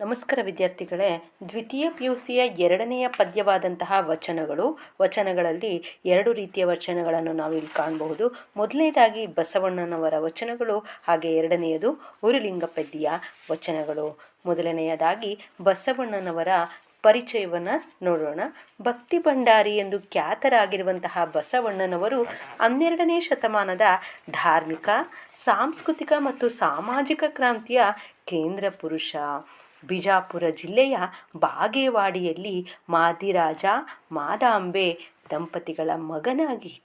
ನಮಸ್ಕಾರ ವಿದ್ಯಾರ್ಥಿಗಳೇ. ದ್ವಿತೀಯ ಪಿ ಯು ಸಿಯ ಎರಡನೆಯ ಪದ್ಯವಾದಂತಹ ವಚನಗಳು. ವಚನಗಳಲ್ಲಿ ಎರಡು ರೀತಿಯ ವಚನಗಳನ್ನು ನಾವು ಇಲ್ಲಿ ಕಾಣಬಹುದು. ಮೊದಲನೇದಾಗಿ ಬಸವಣ್ಣನವರ ವಚನಗಳು, ಹಾಗೆ ಎರಡನೆಯದು ಉರುಲಿಂಗ ಪದ್ಯ ವಚನಗಳು. ಮೊದಲನೆಯದಾಗಿ ಬಸವಣ್ಣನವರ ಪರಿಚಯವನ್ನು ನೋಡೋಣ. ಭಕ್ತಿ ಭಂಡಾರಿ ಎಂದು ಖ್ಯಾತರಾಗಿರುವಂತಹ ಬಸವಣ್ಣನವರು ಹನ್ನೆರಡನೇ ಶತಮಾನದ ಧಾರ್ಮಿಕ, ಸಾಂಸ್ಕೃತಿಕ ಮತ್ತು ಸಾಮಾಜಿಕ ಕ್ರಾಂತಿಯ ಕೇಂದ್ರ ಪುರುಷ. ಬಿಜಾಪುರ ಜಿಲ್ಲೆಯ ಬಾಗೇವಾಡಿಯಲ್ಲಿ ಮಾದಿರಾಜ, ಮಾದಾಂಬೆ ದಂಪತಿಗಳ ಮಗನಾಗಿ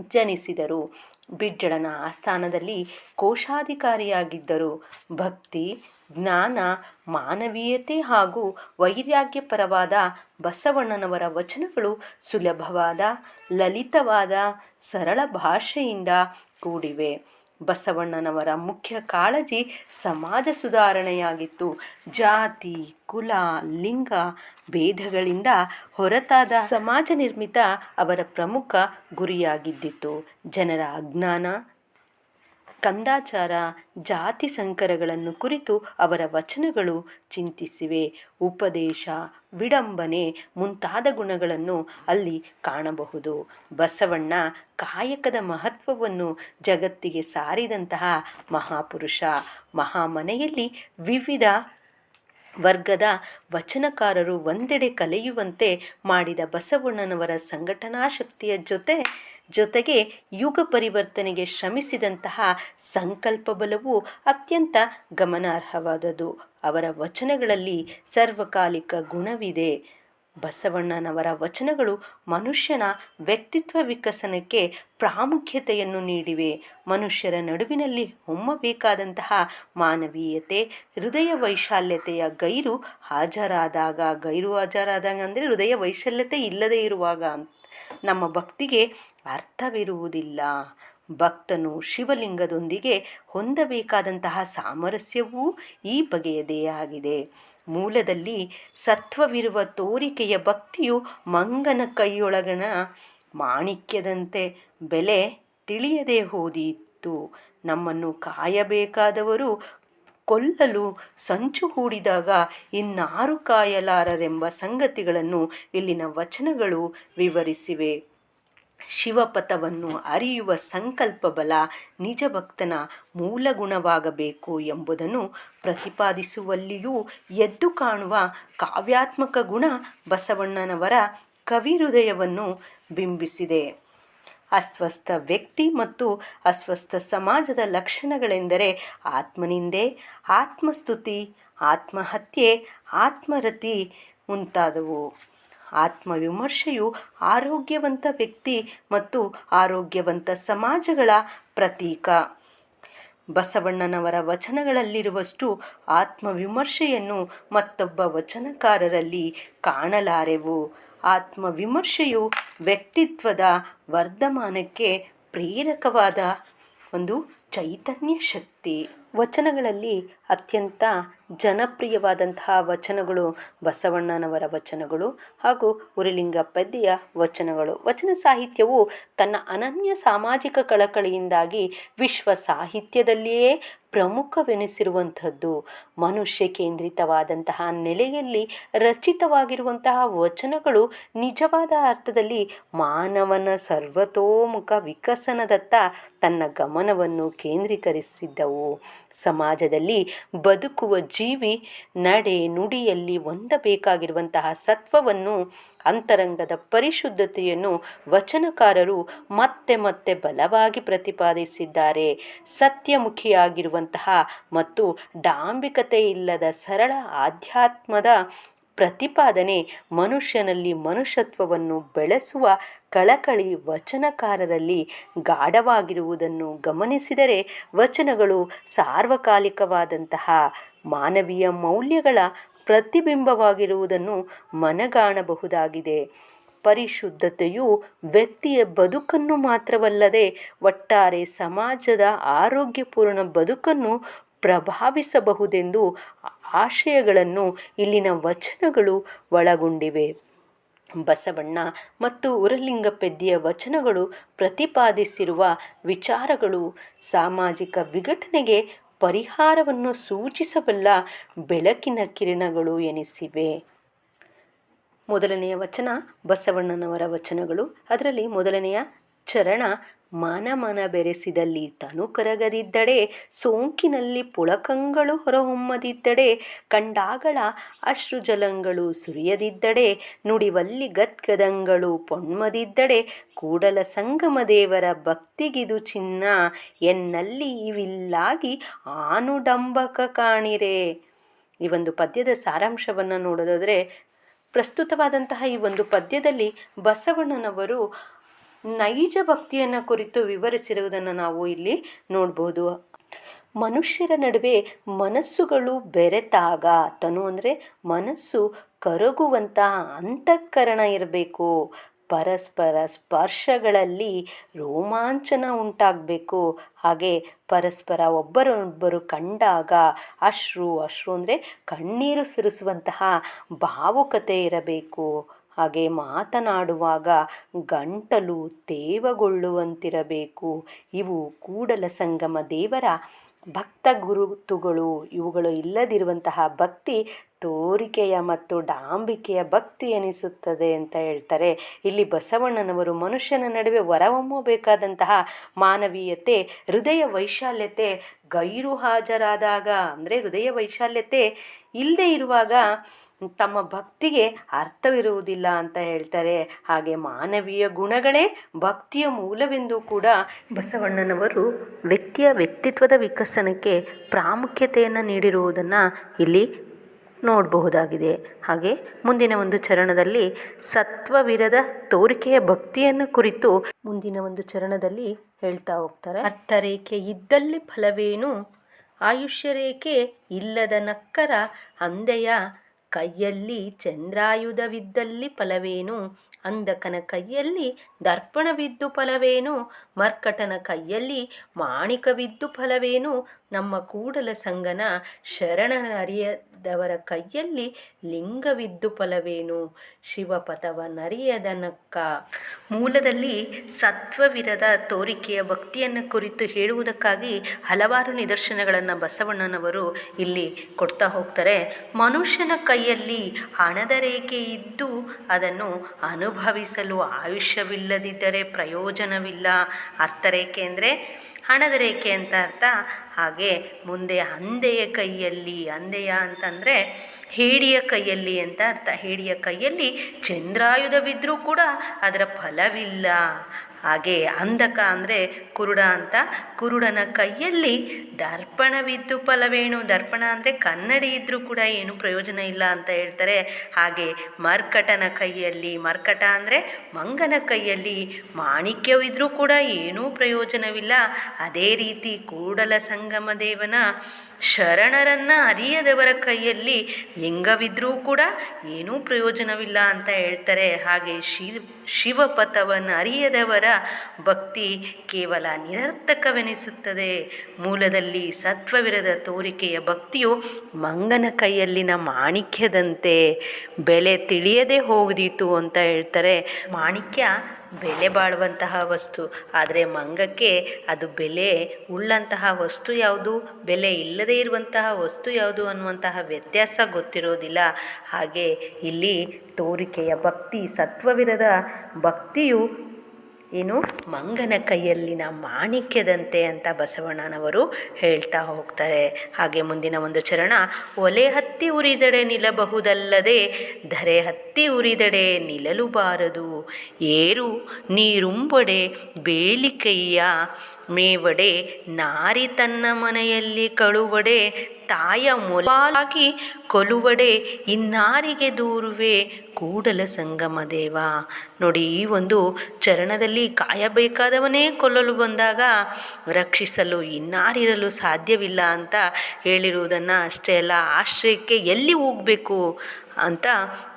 ಜನಿಸಿದರು. ಬಿಜ್ಜಳನ ಆಸ್ಥಾನದಲ್ಲಿ ಕೋಶಾಧಿಕಾರಿಯಾಗಿದ್ದರು. ಭಕ್ತಿ, ಜ್ಞಾನ, ಮಾನವೀಯತೆ ಹಾಗೂ ವೈರಾಗ್ಯಪರವಾದ ಬಸವಣ್ಣನವರ ವಚನಗಳು ಸುಲಭವಾದ, ಲಲಿತವಾದ, ಸರಳ ಭಾಷೆಯಿಂದ ಕೂಡಿವೆ. ಬಸವಣ್ಣನವರ ಮುಖ್ಯ ಕಾಳಜಿ ಸಮಾಜ ಸುಧಾರಣೆಯಾಗಿತ್ತು. ಜಾತಿ, ಕುಲ, ಲಿಂಗ ಭೇದಗಳಿಂದ ಹೊರತಾದ ಸಮಾಜ ನಿರ್ಮಿತ ಅವರ ಪ್ರಮುಖ ಗುರಿಯಾಗಿದ್ದಿತ್ತು. ಜನರ ಅಜ್ಞಾನ ಕಂದಾಚಾರ, ಜಾತಿ ಸಂಕರಗಳನ್ನು ಕುರಿತು ಅವರ ವಚನಗಳು ಚಿಂತಿಸಿವೆ. ಉಪದೇಶ, ವಿಡಂಬನೆ ಮುಂತಾದ ಗುಣಗಳನ್ನು ಅಲ್ಲಿ ಕಾಣಬಹುದು. ಬಸವಣ್ಣ ಕಾಯಕದ ಮಹತ್ವವನ್ನು ಜಗತ್ತಿಗೆ ಸಾರಿದಂತಹ ಮಹಾಪುರುಷ. ಮಹಾಮನೆಯಲ್ಲಿ ವಿವಿಧ ವರ್ಗದ ವಚನಕಾರರು ಒಂದೆಡೆ ಕಲೆಯುವಂತೆ ಮಾಡಿದ ಬಸವಣ್ಣನವರ ಸಂಘಟನಾ ಶಕ್ತಿಯ ಜೊತೆ ಜೊತೆಗೆ ಯುಗ ಪರಿವರ್ತನೆಗೆ ಶ್ರಮಿಸಿದಂತಹ ಸಂಕಲ್ಪ ಬಲವು ಅತ್ಯಂತ ಗಮನಾರ್ಹವಾದದು ಅವರ ವಚನಗಳಲ್ಲಿ ಸರ್ವಕಾಲಿಕ ಗುಣವಿದೆ. ಬಸವಣ್ಣನವರ ವಚನಗಳು ಮನುಷ್ಯನ ವ್ಯಕ್ತಿತ್ವ ವಿಕಸನಕ್ಕೆ ಪ್ರಾಮುಖ್ಯತೆಯನ್ನು ನೀಡಿವೆ. ಮನುಷ್ಯರ ನಡುವಿನಲ್ಲಿ ಹೊಮ್ಮಬೇಕಾದಂತಹ ಮಾನವೀಯತೆ, ಹೃದಯ ವೈಶಾಲ್ಯತೆಯ ಗೈರು ಹಾಜರಾದಾಗ ಗೈರು ಹಾಜರಾದಾಗ ಅಂದರೆ ಹೃದಯ ವೈಶಾಲ್ಯತೆ ಇಲ್ಲದೇ ಇರುವಾಗ ನಮ್ಮ ಭಕ್ತಿಗೆ ಅರ್ಥವಿರುವುದಿಲ್ಲ. ಭಕ್ತನು ಶಿವಲಿಂಗದೊಂದಿಗೆ ಹೊಂದಬೇಕಾದಂತಹ ಸಾಮರಸ್ಯವೂ ಈ ಬಗೆಯದೇ ಆಗಿದೆ. ಮೂಲದಲ್ಲಿ ಸತ್ವವಿರುವ ತೋರಿಕೆಯ ಭಕ್ತಿಯು ಮಂಗನ ಕೈಯೊಳಗಣ ಮಾಣಿಕ್ಯದಂತೆ ಬೆಲೆ ತಿಳಿಯದೆ ಹೋದಿತ್ತು ನಮ್ಮನ್ನು ಕಾಯಬೇಕಾದವರು ಕೊಲ್ಲಲು ಸಂಚು ಹೂಡಿದಾಗ ಇನ್ನಾರು ಕಾಯಲಾರರೆಂಬ ಸಂಗತಿಗಳನ್ನು ಇಲ್ಲಿನ ವಚನಗಳು ವಿವರಿಸಿವೆ. ಶಿವಪಥವನ್ನು ಅರಿಯುವ ಸಂಕಲ್ಪ ಬಲ ನಿಜ ಭಕ್ತನ ಮೂಲ ಗುಣವಾಗಬೇಕು ಎಂಬುದನ್ನು ಪ್ರತಿಪಾದಿಸುವಲ್ಲಿಯೂ ಎದ್ದು ಕಾಣುವ ಕಾವ್ಯಾತ್ಮಕ ಗುಣ ಬಸವಣ್ಣನವರ ಕವಿಹೃದಯವನ್ನು ಬಿಂಬಿಸಿದೆ. ಅಸ್ವಸ್ಥ ವ್ಯಕ್ತಿ ಮತ್ತು ಅಸ್ವಸ್ಥ ಸಮಾಜದ ಲಕ್ಷಣಗಳೆಂದರೆ ಆತ್ಮನಿಂದೆ, ಆತ್ಮಸ್ತುತಿ, ಆತ್ಮಹತ್ಯೆ, ಆತ್ಮರತಿ ಮುಂತಾದವು. ಆತ್ಮವಿಮರ್ಶೆಯು ಆರೋಗ್ಯವಂತ ವ್ಯಕ್ತಿ ಮತ್ತು ಆರೋಗ್ಯವಂತ ಸಮಾಜಗಳ ಪ್ರತೀಕ. ಬಸವಣ್ಣನವರ ವಚನಗಳಲ್ಲಿರುವಷ್ಟು ಆತ್ಮವಿಮರ್ಶೆಯನ್ನು ಮತ್ತೊಬ್ಬ ವಚನಕಾರರಲ್ಲಿ ಕಾಣಲಾರೆವು. ಆತ್ಮವಿಮರ್ಶೆಯು ವ್ಯಕ್ತಿತ್ವದ ವರ್ಧಮಾನಕ್ಕೆ ಪ್ರೇರಕವಾದ ಒಂದು ಚೈತನ್ಯ ಶಕ್ತಿ. ವಚನಗಳಲ್ಲಿ ಅತ್ಯಂತ ಜನಪ್ರಿಯವಾದಂತಹ ವಚನಗಳು ಬಸವಣ್ಣನವರ ವಚನಗಳು ಹಾಗೂ ಉರಿಲಿಂಗ ಪದ್ಯ ವಚನಗಳು. ವಚನ ಸಾಹಿತ್ಯವು ತನ್ನ ಅನನ್ಯ ಸಾಮಾಜಿಕ ಕಳಕಳಿಯಿಂದಾಗಿ ವಿಶ್ವ ಸಾಹಿತ್ಯದಲ್ಲಿಯೇ ಪ್ರಮುಖವೆನಿಸಿರುವಂಥದ್ದು. ಮನುಷ್ಯ ಕೇಂದ್ರಿತವಾದಂತಹ ನೆಲೆಯಲ್ಲಿ ರಚಿತವಾಗಿರುವಂತಹ ವಚನಗಳು ನಿಜವಾದ ಅರ್ಥದಲ್ಲಿ ಮಾನವನ ಸರ್ವತೋಮುಖ ವಿಕಸನದತ್ತ ತನ್ನ ಗಮನವನ್ನು ಕೇಂದ್ರೀಕರಿಸಿದ್ದವು. ಸಮಾಜದಲ್ಲಿ ಬದುಕುವ ಜೀವಿ ನಡೆ ನುಡಿಯಲ್ಲಿ ಹೊಂದಬೇಕಾಗಿರುವಂತಹ ಸತ್ವವನ್ನು, ಅಂತರಂಗದ ಪರಿಶುದ್ಧತೆಯನ್ನು ವಚನಕಾರರು ಮತ್ತೆ ಮತ್ತೆ ಬಲವಾಗಿ ಪ್ರತಿಪಾದಿಸಿದ್ದಾರೆ. ಸತ್ಯಮುಖಿಯಾಗಿರುವಂತಹ ಮತ್ತು ಡಾಂಬಿಕತೆ ಇಲ್ಲದ ಸರಳ ಆಧ್ಯಾತ್ಮದ ಪ್ರತಿಪಾದನೆ ಮನುಷ್ಯನಲ್ಲಿ ಮನುಷ್ಯತ್ವವನ್ನು ಬೆಳೆಸುವ ಕಳಕಳಿ ವಚನಕಾರರಲ್ಲಿ ಗಾಢವಾಗಿರುವುದನ್ನು ಗಮನಿಸಿದರೆ ವಚನಗಳು ಸಾರ್ವಕಾಲಿಕವಾದಂತಹ ಮಾನವೀಯ ಮೌಲ್ಯಗಳ ಪ್ರತಿಬಿಂಬವಾಗಿರುವುದನ್ನು ಮನಗಾಣಬಹುದಾಗಿದೆ. ಪರಿಶುದ್ಧತೆಯು ವ್ಯಕ್ತಿಯ ಬದುಕನ್ನು ಮಾತ್ರವಲ್ಲದೆ ಒಟ್ಟಾರೆ ಸಮಾಜದ ಆರೋಗ್ಯಪೂರ್ಣ ಬದುಕನ್ನು ಪ್ರಭಾವಿಸಬಹುದೆಂದು ಆಶಯಗಳನ್ನು ಇಲ್ಲಿನ ವಚನಗಳು ಒಳಗೊಂಡಿವೆ. ಬಸವಣ್ಣ ಮತ್ತು ಉರಲಿಂಗಪೆದ್ದಿಯ ವಚನಗಳು ಪ್ರತಿಪಾದಿಸಿರುವ ವಿಚಾರಗಳು ಸಾಮಾಜಿಕ ವಿಘಟನೆಗೆ ಪರಿಹಾರವನ್ನು ಸೂಚಿಸಬಲ್ಲ ಬೆಳಕಿನ ಕಿರಣಗಳು ಎನಿಸಿವೆ. ಮೊದಲನೆಯ ವಚನ ಬಸವಣ್ಣನವರ ವಚನಗಳು. ಅದರಲ್ಲಿ ಮೊದಲನೆಯ ಚರಣ ಮಾನಮನ ಬೆರೆಸಿದಲ್ಲಿ ತನು ಕರಗದಿದ್ದಡೆ, ಸೋಂಕಿನಲ್ಲಿ ಪುಳಕಂಗಳು ಹೊರಹೊಮ್ಮದಿದ್ದಡೆ, ಕಂಡಾಗಳ ಅಶ್ರುಜಲಂಗಳು ಸುರಿಯದಿದ್ದಡೆ, ನುಡಿವಲ್ಲಿ ಗದ್ಗದಂಗಳು ಪೊಣ್ಮದಿದ್ದಡೆ, ಕೂಡಲ ಸಂಗಮ ದೇವರ ಭಕ್ತಿಗಿದು ಚಿನ್ನ, ಎನ್ನಲ್ಲಿ ಇವಿಲ್ಲಾಗಿ ಆನುಡಂಬಕ ಕಾಣಿರೆ. ಈ ಒಂದು ಪದ್ಯದ ಸಾರಾಂಶವನ್ನು ನೋಡೋದಾದರೆ, ಪ್ರಸ್ತುತವಾದಂತಹ ಈ ಒಂದು ಪದ್ಯದಲ್ಲಿ ಬಸವಣ್ಣನವರು ನೈಜ ಭಕ್ತಿಯನ್ನು ಕುರಿತು ವಿವರಿಸಿರುವುದನ್ನು ನಾವು ಇಲ್ಲಿ ನೋಡ್ಬೋದು. ಮನುಷ್ಯರ ನಡುವೆ ಮನಸ್ಸುಗಳು ಬೆರೆತಾಗ ತನು ಅಂದರೆ ಮನಸ್ಸು ಕರಗುವಂತಹ ಅಂತಃಕರಣ ಇರಬೇಕು. ಪರಸ್ಪರ ಸ್ಪರ್ಶಗಳಲ್ಲಿ ರೋಮಾಂಚನ ಉಂಟಾಗಬೇಕು. ಹಾಗೆ ಪರಸ್ಪರ ಒಬ್ಬರೊಬ್ಬರು ಕಂಡಾಗ ಅಶ್ರು ಅಶ್ರು ಅಂದರೆ ಕಣ್ಣೀರು ಸುರಿಸುವಂತಹ ಭಾವುಕತೆ ಇರಬೇಕು. ಹಾಗೆ ಮಾತನಾಡುವಾಗ ಗಂಟಲು ತೇವಗೊಳ್ಳುವಂತಿರಬೇಕು. ಇವು ಕೂಡಲ ಸಂಗಮ ದೇವರ ಭಕ್ತ ಗುರುತುಗಳು ಇವುಗಳು ಇಲ್ಲದಿರುವಂತಹ ಭಕ್ತಿ ತೋರಿಕೆಯ ಮತ್ತು ಡಾಂಬಿಕೆಯ ಭಕ್ತಿ ಎನಿಸುತ್ತದೆ ಅಂತ ಹೇಳ್ತಾರೆ. ಇಲ್ಲಿ ಬಸವಣ್ಣನವರು ಮನುಷ್ಯನ ನಡುವೆ ಹೊರಹೊಮ್ಮಬೇಕಾದಂತಹ ಮಾನವೀಯತೆ, ಹೃದಯ ವೈಶಾಲ್ಯತೆ, ಗೈರು ಹಾಜರಾದಾಗ ಅಂದರೆ ಹೃದಯ ವೈಶಾಲ್ಯತೆ ಇಲ್ಲದೆ ಇರುವಾಗ ತಮ್ಮ ಭಕ್ತಿಗೆ ಅರ್ಥವಿರುವುದಿಲ್ಲ ಅಂತ ಹೇಳ್ತಾರೆ. ಹಾಗೆ ಮಾನವೀಯ ಗುಣಗಳೇ ಭಕ್ತಿಯ ಮೂಲವೆಂದು ಕೂಡ ಬಸವಣ್ಣನವರು ವ್ಯಕ್ತಿಯ ವ್ಯಕ್ತಿತ್ವದ ವಿಕಸನಕ್ಕೆ ಪ್ರಾಮುಖ್ಯತೆಯನ್ನು ನೀಡಿರುವುದನ್ನು ಇಲ್ಲಿ ನೋಡಬಹುದಾಗಿದೆ. ಹಾಗೆ ಮುಂದಿನ ಒಂದು ಚರಣದಲ್ಲಿ ಸತ್ವವಿರದ ತೋರಿಕೆಯ ಭಕ್ತಿಯನ್ನು ಕುರಿತು ಮುಂದಿನ ಒಂದು ಚರಣದಲ್ಲಿ ಹೇಳ್ತಾ ಹೋಗ್ತಾರೆ. ಅರ್ಥರೇಖೆ ಇದ್ದಲ್ಲಿ ಫಲವೇನು? ಆಯುಷ್ಯ ರೇಖೆ ಇಲ್ಲದ ನಕ್ಕರ ಅಂದೆಯ ಕೈಯಲ್ಲಿ ಚಂದ್ರಾಯುಧವಿದ್ದಲ್ಲಿ ಫಲವೇನು? ಅಂಧಕನ ಕೈಯಲ್ಲಿ ದರ್ಪಣವಿದ್ದು ಫಲವೇನು? ಮರ್ಕಟನ ಕೈಯಲ್ಲಿ ಮಾಣಿಕವಿದ್ದು ಫಲವೇನು? ನಮ್ಮ ಕೂಡಲ ಸಂಗನ ಶರಣನರಿಯದವರ ಕೈಯಲ್ಲಿ ಲಿಂಗವಿದ್ದು ಫಲವೇನು? ಶಿವಪಥವ ನರಿಯದನಕ್ಕ. ಮೂಲದಲ್ಲಿ ಸತ್ವವಿರದ ತೋರಿಕೆಯ ಭಕ್ತಿಯನ್ನು ಕುರಿತು ಹೇಳುವುದಕ್ಕಾಗಿ ಹಲವಾರು ನಿದರ್ಶನಗಳನ್ನು ಬಸವಣ್ಣನವರು ಇಲ್ಲಿ ಕೊಡ್ತಾ ಹೋಗ್ತಾರೆ. ಮನುಷ್ಯನ ಕೈಯಲ್ಲಿ ಹಣದ ರೇಖೆ ಇದ್ದು ಅದನ್ನು ಅನುಭವಿಸಲು ಆಯುಷ್ಯವಿಲ್ಲದಿದ್ದರೆ ಪ್ರಯೋಜನವಿಲ್ಲ. ಅರ್ಥ ರೇಖೆ ಅಂದರೆ ಹಣದ ರೇಖೆ ಅಂತ ಅರ್ಥ ಹಾಗೆ ಮುಂದೆ ಅಂದೆಯ ಕೈಯಲ್ಲಿ, ಅಂದೆಯ ಅಂತಂದರೆ ಹೇಡಿಯ ಕೈಯಲ್ಲಿ ಅಂತ ಅರ್ಥ. ಹೇಡಿಯ ಕೈಯಲ್ಲಿ ಚಂದ್ರಾಯುಧವಿದ್ದರೂ ಕೂಡ ಅದರ ಫಲವಿಲ್ಲ. ಹಾಗೆ ಅಂಧಕ ಅಂದರೆ ಕುರುಡ ಅಂತ. ಕುರುಡನ ಕೈಯಲ್ಲಿ ದರ್ಪಣವಿದ್ದು ಫಲವೇಣು. ದರ್ಪಣ ಅಂದರೆ ಕನ್ನಡಿ ಇದ್ದರೂ ಕೂಡ ಏನು ಪ್ರಯೋಜನ ಇಲ್ಲ ಅಂತ ಹೇಳ್ತಾರೆ. ಹಾಗೆ ಮರ್ಕಟನ ಕೈಯಲ್ಲಿ, ಮರ್ಕಟ ಅಂದರೆ ಮಂಗನ ಕೈಯಲ್ಲಿ ಮಾಣಿಕ್ಯವಿದ್ದರೂ ಕೂಡ ಏನೂ ಪ್ರಯೋಜನವಿಲ್ಲ. ಅದೇ ರೀತಿ ಕೂಡಲ ಸಂಗಮ ದೇವನ ಶರಣರನ್ನು ಅರಿಯದವರ ಕೈಯಲ್ಲಿ ಲಿಂಗವಿದ್ರೂ ಕೂಡ ಏನೂ ಪ್ರಯೋಜನವಿಲ್ಲ ಅಂತ ಹೇಳ್ತಾರೆ. ಹಾಗೆ ಶಿವ ಶಿವಪಥವನ್ನು ಅರಿಯದವರ ಭಕ್ತಿ ಕೇವಲ ನಿರರ್ಥಕವೆನಿಸುತ್ತದೆ. ಮೂಲದಲ್ಲಿ ಸತ್ವವಿರದ ತೋರಿಕೆಯ ಭಕ್ತಿಯು ಮಂಗನ ಕೈಯಲ್ಲಿನ ಮಾಣಿಕ್ಯದಂತೆ ಬೆಲೆ ತಿಳಿಯದೆ ಹೋಗಿದೀತು ಅಂತ ಹೇಳ್ತಾರೆ. ಮಾಣಿಕ್ಯ ಬೆಲೆ ಬಾಳುವಂತಹ ವಸ್ತು. ಆದರೆ ಮಂಗಕ್ಕೆ ಅದು ಬೆಲೆ ಉಳ್ಳಂತಹ ವಸ್ತು ಯಾವುದು? ಬೆಲೆ ಇಲ್ಲದೇ ಇರುವಂತಹ ವಸ್ತು ಯಾವುದು ಅನ್ನುವಂತಹ ವ್ಯತ್ಯಾಸ ಗೊತ್ತಿರೋದಿಲ್ಲ. ಹಾಗೆ ಇಲ್ಲಿ ತೋರಿಕೆಯ ಭಕ್ತಿ, ಸತ್ವವಿರದ ಭಕ್ತಿಯು ಏನು? ಮಂಗನ ಕೈಯಲ್ಲಿನ ಮಾಣಿಕ್ಯದಂತೆ ಅಂತ ಬಸವಣ್ಣನವರು ಹೇಳ್ತಾ ಹೋಗ್ತಾರೆ. ಹಾಗೆ ಮುಂದಿನ ಒಂದು ಚರಣ, ಒಲೆ ಹತ್ತಿ ಉರಿದಡೆ ನಿಲ್ಲಬಹುದಲ್ಲದೆ ಧರೆ ಹತ್ತಿ ಉರಿದಡೆ ನಿಲ್ಲಲುಬಾರದು. ಏರು ನೀರುಂಬಡೆ ಬೇಲಿಕೈಯ ಮೇವಡೆ ನಾರಿ ತನ್ನ ಮನೆಯಲ್ಲಿ ಕಳುವಡೆ ತಾಯ ಮೊಲಾಗಿ ಕೊಲುವಡೆ ಇನ್ನಾರಿಗೆ ದೂರುವೆ? ಕೂಡಲ ಸಂಗಮ ದೇವ. ನೋಡಿ, ಈ ಒಂದು ಚರಣದಲ್ಲಿ ಕಾಯಬೇಕಾದವನೇ ಕೊಲ್ಲಲು ಬಂದಾಗ ರಕ್ಷಿಸಲು ಇನ್ನಾರಿರಲು ಸಾಧ್ಯವಿಲ್ಲ ಅಂತ ಹೇಳಿರುವುದನ್ನು ಅಷ್ಟೇ ಅಲ್ಲ, ಆಶ್ರಯಕ್ಕೆ ಎಲ್ಲಿ ಹೋಗಬೇಕು? ಅಂತ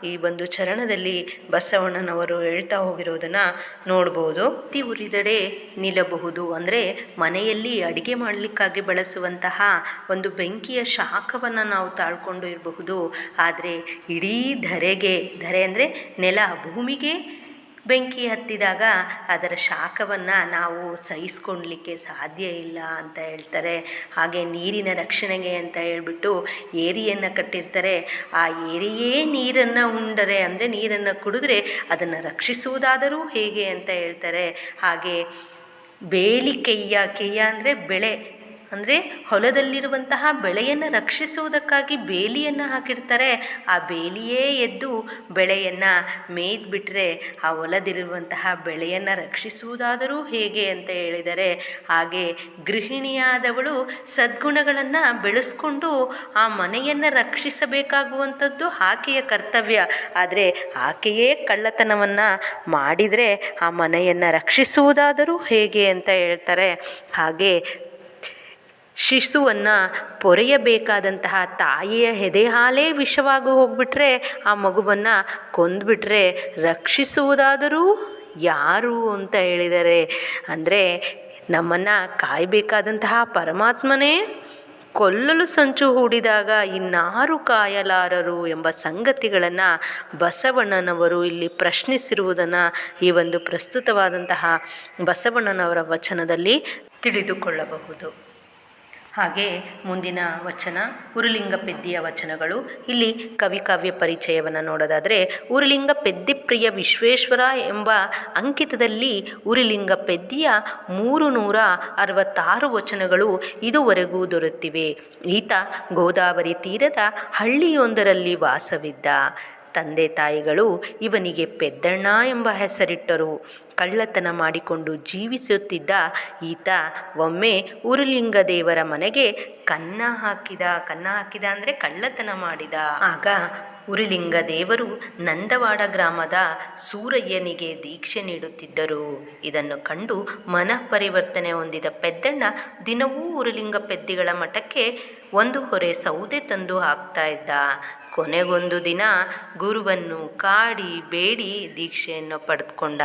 ಈ ಒಂದು ಚರಣದಲ್ಲಿ ಬಸವಣ್ಣನವರು ಹೇಳ್ತಾ ಹೋಗಿರೋದನ್ನು ನೋಡ್ಬೋದು. ತಿ ಉರಿದಡೆ ನಿಲ್ಲಬಹುದು ಅಂದರೆ ಮನೆಯಲ್ಲಿ ಅಡಿಗೆ ಮಾಡಲಿಕ್ಕಾಗಿ ಬಳಸುವಂತಹ ಒಂದು ಬೆಂಕಿಯ ಶಾಖವನ್ನು ನಾವು ತಾಳ್ಕೊಂಡು ಇರಬಹುದು. ಆದರೆ ಇಡೀ ಧರೆಗೆ, ಧರೆ ಅಂದರೆ ನೆಲ, ಭೂಮಿಗೆ ಬೆಂಕಿ ಹತ್ತಿದಾಗ ಅದರ ಶಾಖವನ್ನು ನಾವು ಸಹಿಸ್ಕೊಳ್ಲಿಕ್ಕೆ ಸಾಧ್ಯ ಇಲ್ಲ ಅಂತ ಹೇಳ್ತಾರೆ. ಹಾಗೆ ನೀರಿನ ರಕ್ಷಣೆಗೆ ಅಂತ ಹೇಳ್ಬಿಟ್ಟು ಏರಿಯನ್ನು ಕಟ್ಟಿರ್ತಾರೆ. ಆ ಏರಿಯೇ ನೀರನ್ನು ಉಂಡರೆ, ಅಂದರೆ ನೀರನ್ನು ಕುಡಿದ್ರೆ ಅದನ್ನು ರಕ್ಷಿಸುವುದಾದರೂ ಹೇಗೆ ಅಂತ ಹೇಳ್ತಾರೆ. ಹಾಗೆ ಬೇಲಿ ಕೆಯ್ಯ ಕೆಯ್ಯ ಅಂದರೆ ಬೆಳೆ ಅಂದರೆ ಹೊಲದಲ್ಲಿರುವಂತಹ ಬೆಳೆಯನ್ನು ರಕ್ಷಿಸುವುದಕ್ಕಾಗಿ ಬೇಲಿಯನ್ನು ಹಾಕಿರ್ತಾರೆ. ಆ ಬೇಲಿಯೇ ಎದ್ದು ಬೆಳೆಯನ್ನು ಮೇಯ್ದುಬಿಟ್ರೆ ಆ ಹೊಲದಲ್ಲಿರುವಂತಹ ಬೆಳೆಯನ್ನು ರಕ್ಷಿಸುವುದಾದರೂ ಹೇಗೆ ಅಂತ ಹೇಳಿದರೆ, ಹಾಗೆ ಗೃಹಿಣಿಯಾದವಳು ಸದ್ಗುಣಗಳನ್ನು ಬೆಳೆಸ್ಕೊಂಡು ಆ ಮನೆಯನ್ನು ರಕ್ಷಿಸಬೇಕಾಗುವಂಥದ್ದು ಆಕೆಯ ಕರ್ತವ್ಯ. ಆದರೆ ಆಕೆಯೇ ಕಳ್ಳತನವನ್ನು ಮಾಡಿದರೆ ಆ ಮನೆಯನ್ನು ರಕ್ಷಿಸುವುದಾದರೂ ಹೇಗೆ ಅಂತ ಹೇಳ್ತಾರೆ. ಹಾಗೆ ಶಿಶುವನ್ನು ಪೊರೆಯಬೇಕಾದಂತಹ ತಾಯಿಯ ಎದೆ ಹಾಲೇ ವಿಷವಾಗಿ ಹೋಗ್ಬಿಟ್ರೆ, ಆ ಮಗುವನ್ನು ಕೊಂದ್ಬಿಟ್ರೆ ರಕ್ಷಿಸುವುದಾದರೂ ಯಾರು ಅಂತ ಹೇಳಿದರೆ? ಅಂದರೆ ನಮ್ಮನ್ನು ಕಾಯಬೇಕಾದಂತಹ ಪರಮಾತ್ಮನೇ ಕೊಲ್ಲಲು ಸಂಚು ಹೂಡಿದಾಗ ಇನ್ನಾರು ಕಾಯಲಾರರು ಎಂಬ ಸಂಗತಿಗಳನ್ನು ಬಸವಣ್ಣನವರು ಇಲ್ಲಿ ಪ್ರಶ್ನಿಸಿರುವುದನ್ನು ಈ ಒಂದು ಪ್ರಸ್ತುತವಾದಂತಹ ಬಸವಣ್ಣನವರ ವಚನದಲ್ಲಿ ತಿಳಿದುಕೊಳ್ಳಬಹುದು. ಹಾಗೆ ಮುಂದಿನ ವಚನ ಉರುಲಿಂಗ ಪೆದ್ದಿಯ ವಚನಗಳು. ಇಲ್ಲಿ ಕವಿ ಕಾವ್ಯ ಪರಿಚಯವನ್ನು ನೋಡೋದಾದರೆ ಉರುಲಿಂಗ ಪೆದ್ದಿಪ್ರಿಯ ವಿಶ್ವೇಶ್ವರ ಎಂಬ ಅಂಕಿತದಲ್ಲಿ ಉರುಲಿಂಗ ಪೆದ್ದಿಯ ಮೂರು ನೂರ ಅರವತ್ತಾರು ವಚನಗಳು ಇದುವರೆಗೂ ದೊರೆತಿವೆ. ಈತ ಗೋದಾವರಿ ತೀರದ ಹಳ್ಳಿಯೊಂದರಲ್ಲಿ ವಾಸವಿದ್ದ. ತಂದೆ ತಾಯಿಗಳು ಇವನಿಗೆ ಪೆದ್ದಣ್ಣ ಎಂಬ ಹೆಸರಿಟ್ಟರು. ಕಳ್ಳತನ ಮಾಡಿಕೊಂಡು ಜೀವಿಸುತ್ತಿದ್ದ ಈತ ಒಮ್ಮೆ ಉರುಲಿಂಗ ದೇವರ ಮನೆಗೆ ಕನ್ನ ಹಾಕಿದ ಕನ್ನ ಹಾಕಿದ ಅಂದರೆ ಕಳ್ಳತನ ಮಾಡಿದ. ಆಗ ಉರುಲಿಂಗ ದೇವರು ನಂದವಾಡ ಗ್ರಾಮದ ಸೂರಯ್ಯನಿಗೆ ದೀಕ್ಷೆ ನೀಡುತ್ತಿದ್ದರು. ಇದನ್ನು ಕಂಡು ಮನ ಪರಿವರ್ತನೆ ಹೊಂದಿದ ಪೆದ್ದಣ್ಣ ದಿನವೂ ಉರುಲಿಂಗ ಪೆದ್ದಿಗಳ ಮಠಕ್ಕೆ ಒಂದು ಹೊರೆ ಸೌದೆ ತಂದು ಹಾಕ್ತಾ ಇದ್ದ. ಕೊನೆಗೊಂದು ದಿನ ಗುರುವನ್ನು ಕಾಡಿ ಬೇಡಿ ದೀಕ್ಷೆಯನ್ನು ಪಡೆದುಕೊಂಡ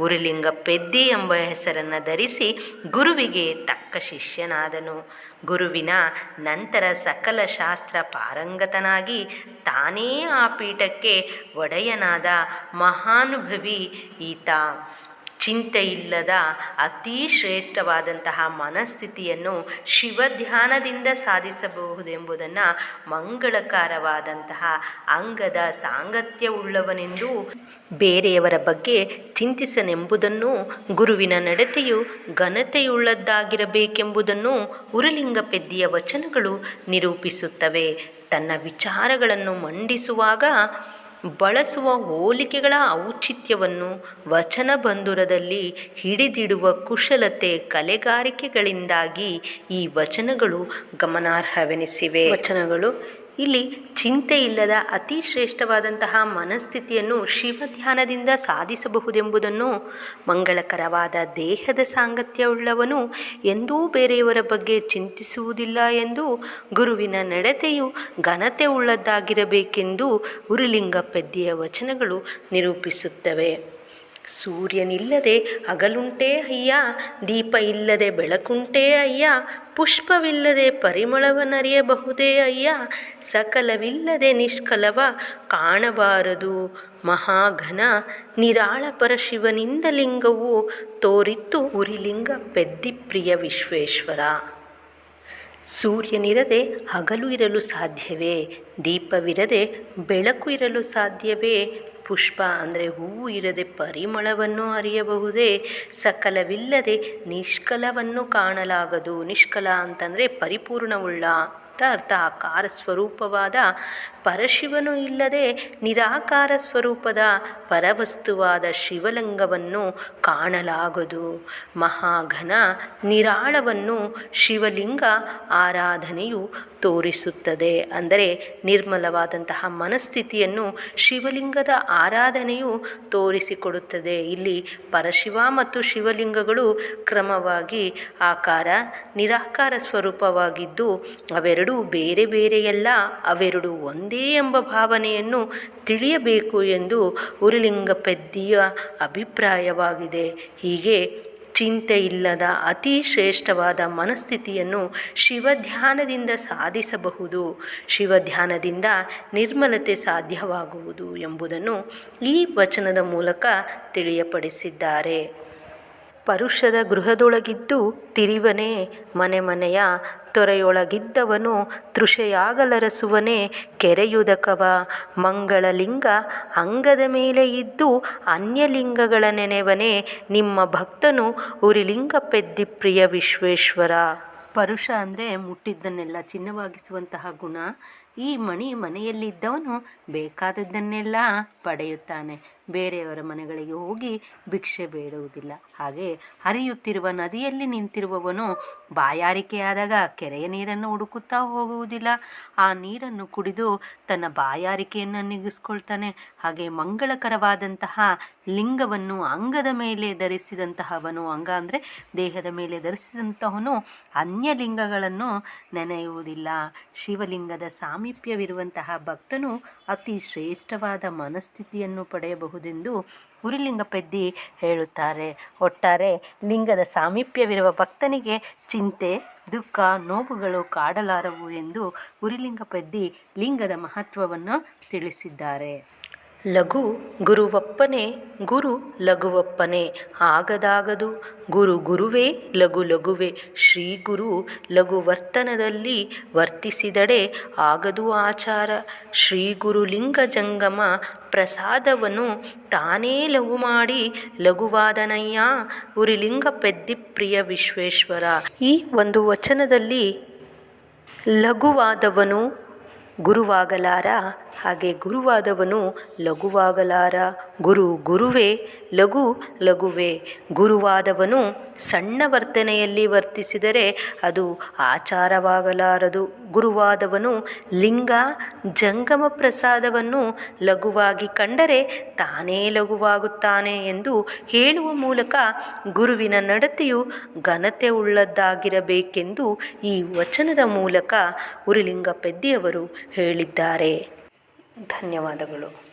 ಉರುಲಿಂಗ ಪೆದ್ದಿ ಎಂಬ ಹೆಸರನ್ನು ಧರಿಸಿ ಗುರುವಿಗೆ ತಕ್ಕ ಶಿಷ್ಯನಾದನು. ಗುರುವಿನ ನಂತರ ಸಕಲ ಶಾಸ್ತ್ರ ಪಾರಂಗತನಾಗಿ ತಾನೇ ಆ ಪೀಠಕ್ಕೆ ಒಡೆಯನಾದ ಮಹಾನುಭವಿ ಈತ. ಚಿಂತೆ ಇಲ್ಲದ ಅತೀ ಶ್ರೇಷ್ಠವಾದಂತಹ ಮನಸ್ಥಿತಿಯನ್ನು ಶಿವಧ್ಯಾನದಿಂದ ಸಾಧಿಸಬಹುದೆಂಬುದನ್ನು ಮಂಗಳಕರವಾದಂತಹ ಅಂಗದ ಸಾಂಗತ್ಯವುಳ್ಳವನೆಂದು ಬೇರೆಯವರ ಬಗ್ಗೆ ಚಿಂತಿಸನೆಂಬುದನ್ನು ಗುರುವಿನ ನಡತೆಯು ಘನತೆಯುಳ್ಳದ್ದಾಗಿರಬೇಕೆಂಬುದನ್ನು ಉರುಲಿಂಗ ಪೆದ್ದಿಯ ವಚನಗಳು ನಿರೂಪಿಸುತ್ತವೆ. ತನ್ನ ವಿಚಾರಗಳನ್ನು ಮಂಡಿಸುವಾಗ ಬಳಸುವ ಹೋಲಿಕೆಗಳ ಔಚಿತ್ಯವನ್ನು ವಚನಬಂಧುರದಲ್ಲಿ ಹಿಡಿದಿಡುವ ಕುಶಲತೆ ಕಲೆಗಾರಿಕೆಗಳಿಂದಾಗಿ ಈ ವಚನಗಳು ಗಮನಾರ್ಹವೆನಿಸಿವೆ. ವಚನಗಳು ಇಲ್ಲಿ ಚಿಂತೆ ಇಲ್ಲದ ಅತಿ ಶ್ರೇಷ್ಠವಾದಂತಹ ಮನಸ್ಥಿತಿಯನ್ನು ಶಿವ ಧ್ಯಾನದಿಂದ ಸಾಧಿಸಬಹುದೆಂಬುದನ್ನು ಮಂಗಳಕರವಾದ ದೇಹದ ಸಾಂಗತ್ಯವುಳ್ಳವನು ಎಂದೂ ಬೇರೆಯವರ ಬಗ್ಗೆ ಚಿಂತಿಸುವುದಿಲ್ಲ ಎಂದು ಗುರುವಿನ ನಡತೆಯು ಘನತೆ ಉಳ್ಳದ್ದಾಗಿರಬೇಕೆಂದು ಉರುಲಿಂಗ ಪೆದ್ದಿಯ ವಚನಗಳು ನಿರೂಪಿಸುತ್ತವೆ. ಸೂರ್ಯನಿಲ್ಲದೆ ಹಗಲುಂಟೇ ಅಯ್ಯ, ದೀಪ ಇಲ್ಲದೆ ಬೆಳಕುಂಟೇ ಅಯ್ಯ, ಪುಷ್ಪವಿಲ್ಲದೆ ಪರಿಮಳವನರಿಯಬಹುದೇ ಅಯ್ಯ, ಸಕಲವಿಲ್ಲದೆ ನಿಷ್ಕಲವ ಕಾಣಬಾರದು ಮಹಾಘನ ನಿರಾಳ ಪರಶಿವನಿಂದ ಲಿಂಗವು ತೋರಿತ್ತು ಉರಿಲಿಂಗ ಪೆದ್ದಿಪ್ರಿಯ ವಿಶ್ವೇಶ್ವರ. ಸೂರ್ಯನಿರದೆ ಹಗಲು ಇರಲು ಸಾಧ್ಯವೇ, ದೀಪವಿರದೆ ಬೆಳಕು ಇರಲು ಸಾಧ್ಯವೇ ಪುಷ್ಪ ಅಂದರೆ ಹೂವು ಇರದೆ ಪರಿಮಳವನ್ನು ಅರಿಯಬಹುದೇ? ಸಕಲವಿಲ್ಲದೆ ನಿಷ್ಕಲವನ್ನು ಕಾಣಲಾಗದು. ನಿಷ್ಕಲ ಅಂತಂದರೆ ಪರಿಪೂರ್ಣವುಳ್ಳ. ಅರ್ಥ. ಆಕಾರ ಸ್ವರೂಪವಾದ ಪರಶಿವನು ಇಲ್ಲದೆ ನಿರಾಕಾರ ಸ್ವರೂಪದ ಪರವಸ್ತುವಾದ ಶಿವಲಿಂಗವನ್ನು ಕಾಣಲಾಗದು. ಮಹಾಘನ ನಿರಾಳವನ್ನು ಶಿವಲಿಂಗ ಆರಾಧನೆಯು ತೋರಿಸುತ್ತದೆ. ಅಂದರೆ ನಿರ್ಮಲವಾದಂತಹ ಮನಸ್ಥಿತಿಯನ್ನು ಶಿವಲಿಂಗದ ಆರಾಧನೆಯು ತೋರಿಸಿಕೊಡುತ್ತದೆ. ಇಲ್ಲಿ ಪರಶಿವ ಮತ್ತು ಶಿವಲಿಂಗಗಳು ಕ್ರಮವಾಗಿ ಆಕಾರ, ನಿರಾಕಾರ ಸ್ವರೂಪವಾಗಿದ್ದು ಅವೆರಡೂ ಬೇರೆ ಬೇರೆಯಲ್ಲ, ಅವೆರಡು ಒಂದೇ ಎಂಬ ಭಾವನೆಯನ್ನು ತಿಳಿಯಬೇಕು ಎಂದು ಉರುಲಿಂಗ ಪೆದ್ದಿಯ ಅಭಿಪ್ರಾಯವಾಗಿದೆ. ಹೀಗೆ ಚಿಂತೆ ಇಲ್ಲದ ಅತಿ ಶ್ರೇಷ್ಠವಾದ ಮನಸ್ಥಿತಿಯನ್ನು ಶಿವಧ್ಯಾನದಿಂದ ಸಾಧಿಸಬಹುದು. ಶಿವಧ್ಯಾನದಿಂದ ನಿರ್ಮಲತೆ ಸಾಧ್ಯವಾಗುವುದು ಎಂಬುದನ್ನು ಈ ವಚನದ ಮೂಲಕ ತಿಳಿಯಪಡಿಸಿದ್ದಾರೆ. ಪರುಷದ ಗೃಹದೊಳಗಿದ್ದು ತಿರಿವನೇ ಮನೆ ಮನೆಯ ತೊರೆಯೊಳಗಿದ್ದವನು ತೃಷೆಯಾಗಲರಸುವನೇ ಕೆರೆಯುದಕವ. ಮಂಗಳಲಿಂಗ ಅಂಗದ ಮೇಲೆ ಇದ್ದು ಅನ್ಯಲಿಂಗಗಳ ನೆನೆವನೇ ನಿಮ್ಮ ಭಕ್ತನು ಉರಿಲಿಂಗ ಪೆದ್ದಿ ಪ್ರಿಯ ವಿಶ್ವೇಶ್ವರ. ಪರುಷ ಅಂದರೆ ಮುಟ್ಟಿದ್ದನ್ನೆಲ್ಲ ಚಿನ್ನವಾಗಿಸುವಂತಹ ಗುಣ. ಈ ಮಣಿ ಮನೆಯಲ್ಲಿದ್ದವನು ಬೇಕಾದದ್ದನ್ನೆಲ್ಲ ಪಡೆಯುತ್ತಾನೆ. ಬೇರೆಯವರ ಮನೆಗಳಿಗೆ ಹೋಗಿ ಭಿಕ್ಷೆ ಬೇಡುವುದಿಲ್ಲ. ಹಾಗೆ ಹರಿಯುತ್ತಿರುವ ನದಿಯಲ್ಲಿ ನಿಂತಿರುವವನು ಬಾಯಾರಿಕೆಯಾದಾಗ ಕೆರೆಯ ನೀರನ್ನು ಹುಡುಕುತ್ತಾ ಹೋಗುವುದಿಲ್ಲ. ಆ ನೀರನ್ನು ಕುಡಿದು ತನ್ನ ಬಾಯಾರಿಕೆಯನ್ನು ನಿಗಿಸ್ಕೊಳ್ತಾನೆ. ಹಾಗೆ ಮಂಗಳಕರವಾದಂತಹ ಲಿಂಗವನ್ನು ಅಂಗದ ಮೇಲೆ ಧರಿಸಿದಂತಹವನು ಅಂಗ ಅಂದರೆ ದೇಹದ ಮೇಲೆ ಧರಿಸಿದಂತಹವನು ಅನ್ಯ ಲಿಂಗಗಳನ್ನು ನೆನೆಯುವುದಿಲ್ಲ. ಶಿವಲಿಂಗದ ಸಾಮೀಪ್ಯವಿರುವಂತಹ ಭಕ್ತನು ಅತಿ ಶ್ರೇಷ್ಠವಾದ ಮನಸ್ಥಿತಿಯನ್ನು ಪಡೆಯಬಹುದೆಂದು ಉರಿಲಿಂಗ ಪೆದ್ದಿ ಹೇಳುತ್ತಾರೆ. ಒಟ್ಟಾರೆ, ಲಿಂಗದ ಸಾಮೀಪ್ಯವಿರುವ ಭಕ್ತನಿಗೆ ಚಿಂತೆ, ದುಃಖ, ನೋವುಗಳು ಕಾಡಲಾರವು ಎಂದು ಉರಿಲಿಂಗ ಪೆದ್ದಿ ಲಿಂಗದ ಮಹತ್ವವನ್ನು ತಿಳಿಸಿದ್ದಾರೆ. ಲಘು ಗುರುವಪ್ಪನೇ, ಗುರು ಲಘುವಪ್ಪನೇ. ಆಗದಾಗದು. ಗುರು ಗುರುವೇ, ಲಘು ಲಘುವೆ. ಶ್ರೀ ಗುರು ಲಘುವರ್ತನದಲ್ಲಿ ವರ್ತಿಸಿದಡೆ ಆಗದು ಆಚಾರ. ಶ್ರೀ ಗುರು ಲಿಂಗ ಜಂಗಮ ಪ್ರಸಾದವನ್ನು ತಾನೇ ಲಘು ಮಾಡಿ ಲಘುವಾದನಯ್ಯ. ಉರಿಲಿಂಗ ಪೆದ್ದಿ ಪ್ರಿಯ ವಿಶ್ವೇಶ್ವರ. ಈ ಒಂದು ವಚನದಲ್ಲಿ ಲಘುವಾದವನು ಗುರುವಾಗಲಾರ. ಹಾಗೆ ಗುರುವಾದವನು ಲಘುವಾಗಲಾರ. ಗುರು ಗುರುವೇ, ಲಘು ಲಘುವೇ. ಗುರುವಾದವನು ಸಣ್ಣ ವರ್ತನೆಯಲ್ಲಿ ವರ್ತಿಸಿದರೆ ಅದು ಆಚಾರವಾಗಲಾರದು. ಗುರುವಾದವನು ಲಿಂಗ ಜಂಗಮ ಪ್ರಸಾದವನ್ನು ಲಘುವಾಗಿ ಕಂಡರೆ ತಾನೇ ಲಘುವಾಗುತ್ತಾನೆ ಎಂದು ಹೇಳುವ ಮೂಲಕ ಗುರುವಿನ ನಡತೆಯು ಘನತೆ ಉಳ್ಳದ್ದಾಗಿರಬೇಕೆಂದು ಈ ವಚನದ ಮೂಲಕ ಉರಿಲಿಂಗ ಪೆದ್ದಿಯವರು ಹೇಳಿದ್ದಾರೆ. ಧನ್ಯವಾದಗಳು.